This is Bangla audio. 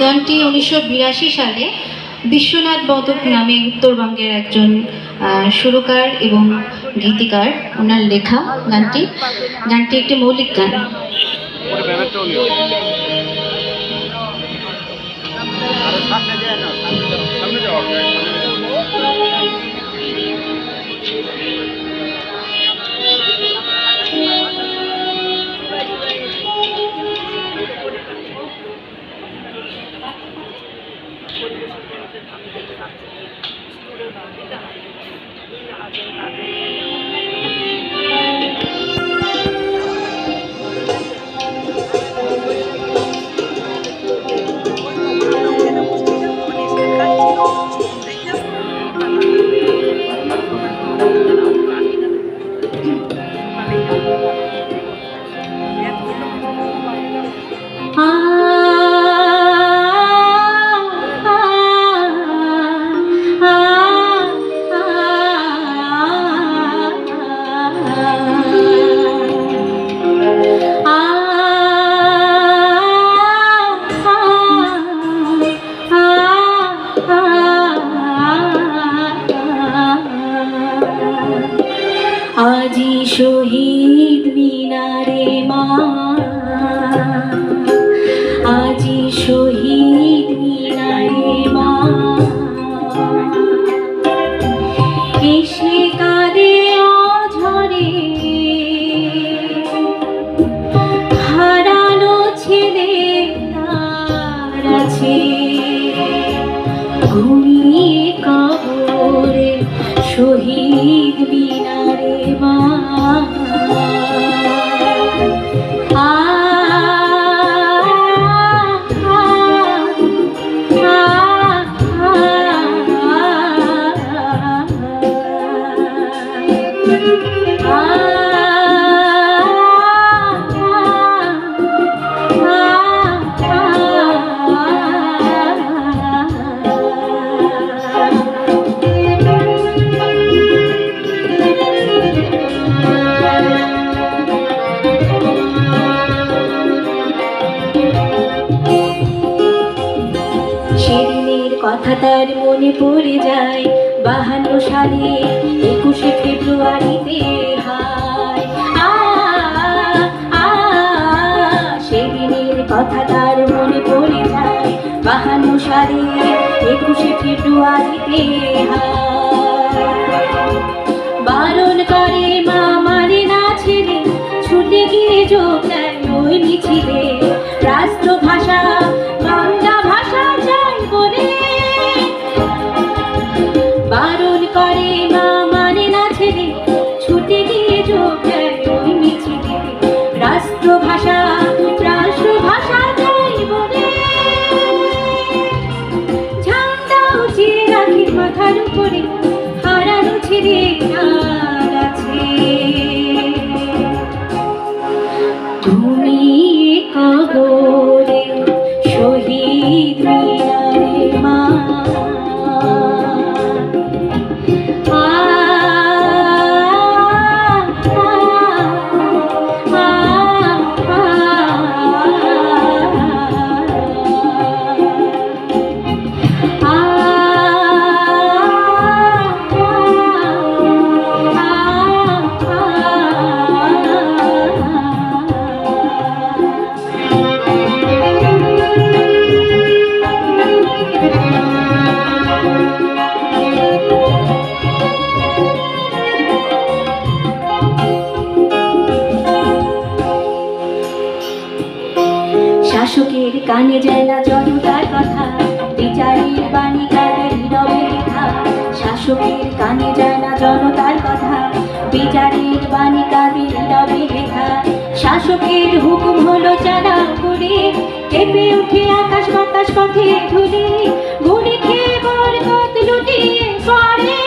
গানটি উনিশশো বিরাশি সালে বিশ্বনাথ বদক নামে উত্তরবঙ্গের একজন সুরকার এবং গীতিকার। ওনার লেখা গানটি। গানটি একটি মৌলিক গান। 看不见了，看不见了，看不见。আজি শহীদ মিনারে মা। আজি শহীদ মিনারে মা। আছে। ঘুমিয়ে কথা তার মনে পড়ে যায়। বাহান্ন সালে একুশে ফেব্রুয়ারিতে হায়। সেদিনের কথা তার মনে পড়ে যায়। বাহান্ন সালে একুশে ফেব্রুয়ারিতে হায়। বারণ করে জানে যায় না জনতার কথা। বিচারের বাণী কাঁদে দাবি লেখা। শাসকের হুকুম হলো জানা করে কেঁপে উঠে আকাশ বাতাস পথে ধুলি। গুলি খেয়ে বরকত লুটিয়ে পড়ে।